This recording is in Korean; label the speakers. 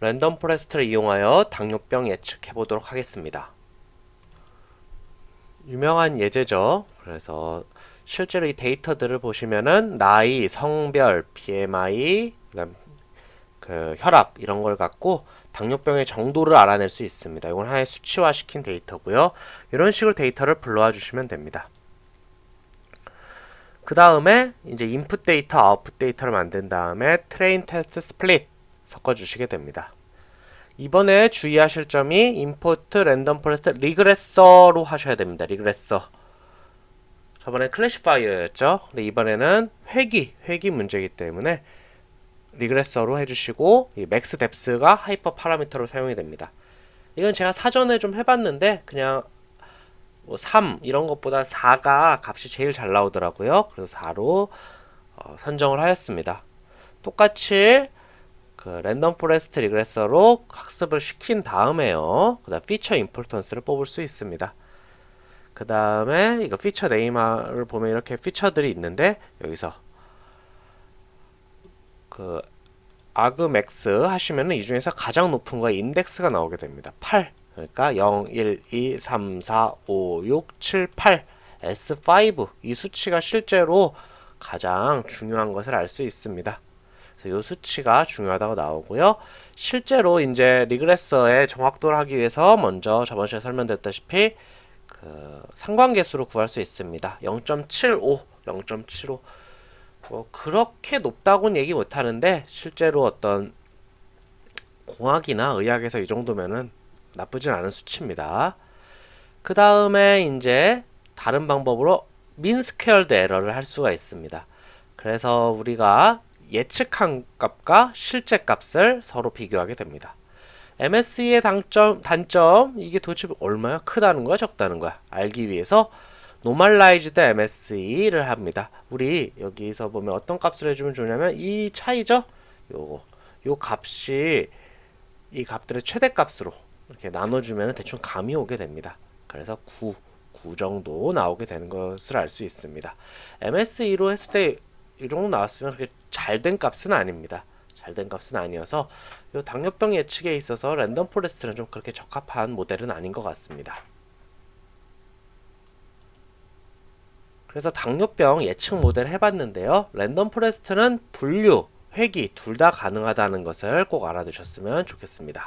Speaker 1: 랜덤 포레스트를 이용하여 당뇨병 예측해 보도록 하겠습니다. 유명한 예제죠. 그래서 실제로 이 데이터들을 보시면은 나이, 성별, BMI, 그다음 그 혈압 이런 걸 갖고 당뇨병의 정도를 알아낼 수 있습니다. 이건 하나의 수치화 시킨 데이터고요. 이런 식으로 데이터를 불러와 주시면 됩니다. 그 다음에 이제 인풋 데이터, 아웃풋 데이터를 만든 다음에 트레인 테스트 스플릿 섞어 주시게 됩니다. 이번에 주의하실 점이 임포트 랜덤 포레스트 리그레서로 하셔야 됩니다. 리그레서. 저번에 클래시파이어였죠. 근데 이번에는 회귀, 회귀 문제이기 때문에 리그레서로 해주시고 이 맥스 뎁스가 하이퍼 파라미터로 사용이 됩니다. 이건 제가 사전에 좀 해봤는데 그냥 뭐3 이런 것보다 4가 값이 제일 잘 나오더라고요. 그래서 4로 어, 선정을 하였습니다. 똑같이 그 랜덤 포레스트 리그레서로 학습을 시킨 다음에요. 그다음 피처 임포턴스를 뽑을 수 있습니다. 그 다음에 이거 피처 네이머를 보면 이렇게 피처들이 있는데 여기서 그 아그맥스 하시면은 이 중에서 가장 높은 거에 인덱스가 나오게 됩니다. 8. 그러니까 0, 1, 2, 3, 4, 5, 6, 7, 8. S5. 이 수치가 실제로 가장 중요한 것을 알 수 있습니다. 그래서 이 수치가 중요하다고 나오고요. 실제로 이제 리그레서의 정확도를 하기 위해서 먼저 저번 시간에 설명드렸다시피 그 상관계수로 구할 수 있습니다. 0.75, 0.75. 뭐 그렇게 높다고는 얘기 못 하는데 실제로 어떤 공학이나 의학에서 이 정도면은 나쁘진 않은 수치입니다. 그 다음에 이제 다른 방법으로 민스퀘어드 에러를 할 수가 있습니다. 그래서 우리가 예측한 값과 실제 값을 서로 비교하게 됩니다. MSE의 단점, 단점 이게 도대체 얼마나 크다는 거야 적다는 거야 알기 위해서 노멀라이즈드 MSE를 합니다. 우리 여기서 보면 어떤 값을 해주면 좋냐면 이 차이죠. 요거 요 값이 이 값들의 최대값으로 이렇게 나눠주면 대충 감이 오게 됩니다. 그래서 9, 9 정도 나오게 되는 것을 알 수 있습니다. MSE로 했을 때 이 정도 나왔으면 그렇게 잘 된 값은 아닙니다. 잘 된 값은 아니어서 이 당뇨병 예측에 있어서 랜덤 포레스트는 좀 그렇게 적합한 모델은 아닌 것 같습니다. 그래서 당뇨병 예측 모델 해봤는데요. 랜덤 포레스트는 분류, 회귀 둘 다 가능하다는 것을 꼭 알아두셨으면 좋겠습니다.